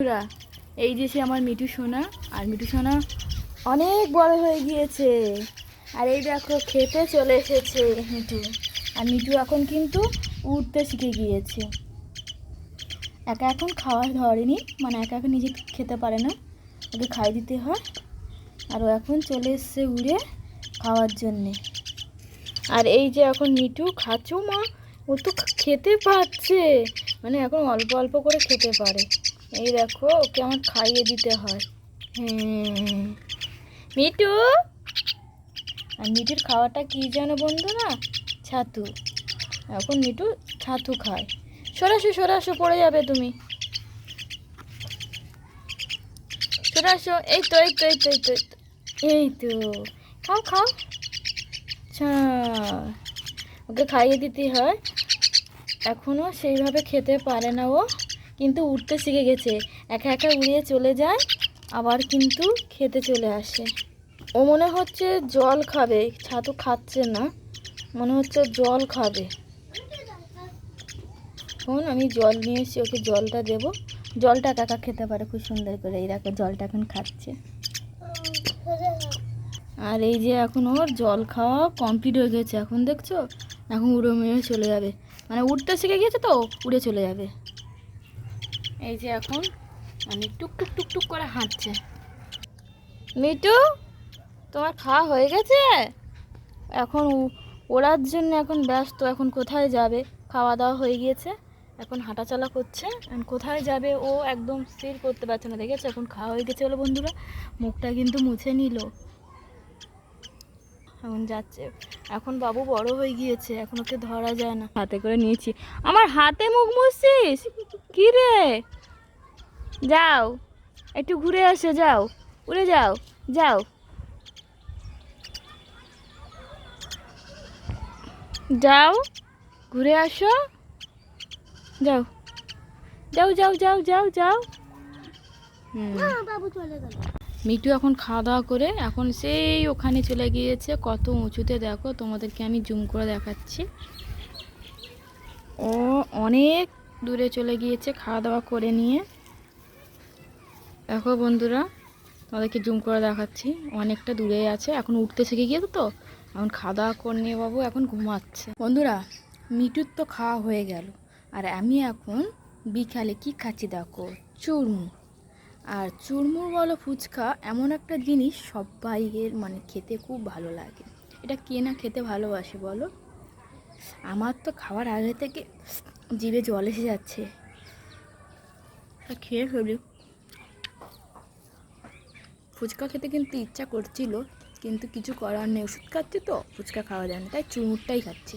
বন্ধুরা, এই যে সে আমার মিঠু সোনা আর মিঠু সোনা অনেক বড় হয়ে গিয়েছে। আর এই দেখো খেতে চলে এসেছে মিঠু। আর মিঠু এখন কিন্তু উঠতে শিখে গিয়েছে। একা এখন খাওয়া ধরেনি মানে একা এখন নিজে খেতে পারে না। ওকে খাই দিতে হয়। আর ও এখন চলে এসছে উড়ে খাওয়ার জন্যে। আর এই যে এখন মিঠু খাচ্ছো মা ও তো খেতে পারছে। মানে এখন অল্প অল্প করে খেতে পারে। এই দেখো ওকে আমার খাইয়ে দিতে হয়। হ্যাঁ মিঠু? আর মিঠুর খাওয়াটা কি জানো বন্ধুরা ছাতু। এখন মিঠু ছাতু খায়। সরাসো সরাসো পড়ে যাবে তুমি। সরাসো এই তো এই তো এই তো এই তো এই তো। এই তো। খাও খাও। আচ্ছা। ওকে খাইয়ে দিতে হয়। এখনও সেইভাবে খেতে পারে না ও। কিন্তু উঠতে শিখে গেছে। একা একা উড়িয়ে চলে যায়, আবার কিন্তু খেতে চলে আসে। ও মনে হচ্ছে জল খাবে, ছাতু খাচ্ছে না। মনে হচ্ছে জল খাবে। শোন, আমি জল নিয়ে এসেছি ওকে জলটা দেব। জলটা কাকা খেতে পারে, খুব সুন্দর করে। এই দেখো, জলটা এখন খাচ্ছে। আর এই যে এখন ওর জল খাওয়া কমপ্লিট হয়ে গেছে। এখন দেখছ? এখন উড়ে মেয়ে চলে যাবে। মানে উঠতে শিখে গিয়েছে তো, উড়ে চলে যাবে। এই যে এখন মানে টুক টুক টুক টুক করে হাঁটছে। মিটু, তোমার খাওয়া হয়ে গেছে? এখন ওড়ার জন্য এখন ব্যস্ত, এখন কোথায় যাবে? খাওয়া দাওয়া হয়ে গিয়েছে, এখন হাঁটাচলা করছে। এখন কোথায় যাবে? ও একদম স্থির করতে পারছে না, দেখেছে? এখন খাওয়া হয়ে গেছে বলে বন্ধুরা, মুখটা কিন্তু মুছে নিল। এখন যাচ্ছে। এখন বাবু বড় হয়ে গিয়েছে, এখন ওকে ধরা যায় না। হাতে করে নিয়েছি। আমার হাতে মুখ মুছছিস কি রে? যাও, একটু ঘুরে আসো, যাও, উড়ে যাও যাও। যাও, ঘুরে আসো। যাও। যাও যাও যাও যাও যাও। হুম বাবু চলে গেল। মিটু এখন খাওয়া দাওয়া করে এখন সেই ওখানে চলে গিয়েছে। কত উঁচুতে দেখো, তোমাদেরকে আমি জুম করে দেখাচ্ছি। ও অনেক দূরে চলে গিয়েছে খাওয়া দাওয়া করে নিয়ে। দেখো বন্ধুরা, তোমাদেরকে জুম করে দেখাচ্ছি। অনেকটা দূরে আছে, এখন উঠতে শিখে গিয়েছে তো? এখন খাওয়া দাওয়া করে নিয়ে বাবু এখন ঘুমাচ্ছে। বন্ধুরা মিটুর তো খাওয়া হয়ে গেল। আর আমি এখন বিকালে কি খাচ্ছি দেখো? চুরমুর আর চুরমুর বলো ফুচকা এমন একটা জিনিস সবাইয়ের মানে খেতে খুব ভালো লাগে। এটা কে না খেতে ভালোবাসে বলো? আমার তো খাওয়ার আগে থেকে জিভে জল এসে যাচ্ছে। খেয়ে ফেলি। ফুচকা খেতে কিন্তু ইচ্ছা করছিল, কিন্তু কিছু করার নেই। ওষুধ খাচ্ছি তো, ফুচকা খাওয়া যায় না, তাই চুরমুরটাই খাচ্ছি।